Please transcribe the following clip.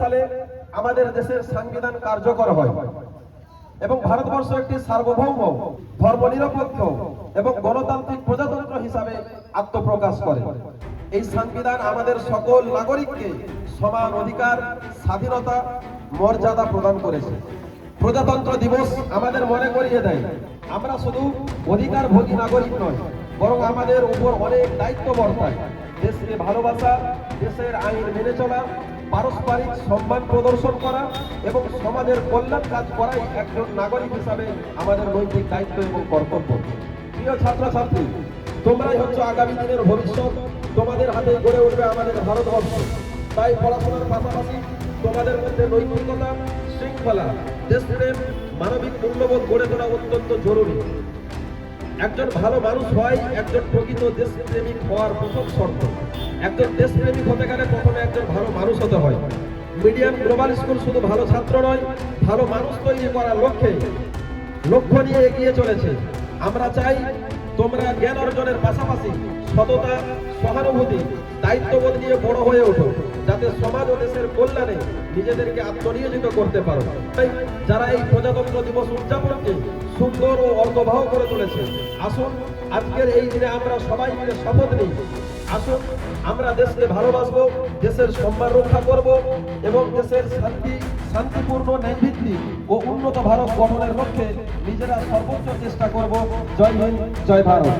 সালে আমাদের দেশের সংবিধান কার্যকর হয়। এবং ভারতবর্ষ একটি সার্বভৌম, ধর্মনিরপেক্ষ এবং গণতান্ত্রিক প্রজাতন্ত্র হিসাবে আত্মপ্রকাশ করে। এই সংবিধান আমাদের সকল নাগরিককে সমান অধিকার, স্বাধীনতা, মর্যাদা প্রদান করেছে। প্রজাতন্ত্র দিবস আমাদের মনে করিয়ে দেয়, আমরা শুধু অধিকার ভোগী নাগরিক নয়, বরং আমাদের উপর অনেক দায়িত্ব বর্তায়। দেশকে ভালোবাসা, দেশের আইন মেনে চলা, পারস্পরিক সম্মান প্রদর্শন করা এবং সমাজের কল্যাণ কাজ করাই একজন নাগরিক হিসাবে আমাদের নৈতিক দায়িত্ব এবং কর্তব্য। প্রিয় ছাত্রছাত্রী, তোমরাই হচ্ছে আগামী দিনের ভবিষ্যৎ। তোমাদের হাতে গড়ে উঠবে আমাদের ভারতবর্ষ। তাই পড়াশোনার পাশাপাশি তোমাদের মধ্যে নৈতিকতা, শৃঙ্খলা, দেশপ্রেম, মানবিক মূল্যবোধ গড়ে তোলা অত্যন্ত জরুরি। একজন ভালো মানুষ হয়, একজন প্রকৃত দেশপ্রেমিক হওয়ার প্রথম শর্ত। একজন দেশপ্রেমিক হতে গেলে প্রথমে একজন ভালো মানুষ হতে হয়। মিডিয়াম গ্লোবাল স্কুল শুধু ভালো ছাত্র নয়, ভালো মানুষ তৈরি করার লক্ষ্যে লক্ষ্য নিয়ে এগিয়ে চলেছে। আমরা চাই তোমরা জ্ঞান অর্জনের পাশাপাশি সততা, সহানুভূতি, দায়িত্ববোধ নিয়ে বড় হয়ে ওঠো, যাতে সমাজ ও দেশের কল্যাণে নিজেদেরকে আত্মনিয়োজিত করতে পারো। তাই যারা এই প্রজাতন্ত্র দিবস উদযাপনকে সুন্দর ও অর্থবহ করে তুলেছে, আসুন আজকের এই দিনে আমরা সবাই মিলে শপথ নিই। আসুন, আমরা দেশকে ভালোবাসবো, দেশের সম্মান রক্ষা করব এবং দেশের শান্তি শান্তিপূর্ণ ন্যায়ভিত্তিক ও উন্নত ভারত গঠনের লক্ষ্যে নিজেরা সর্বোচ্চ চেষ্টা করব। জয় হিন্দ, জয় ভারত।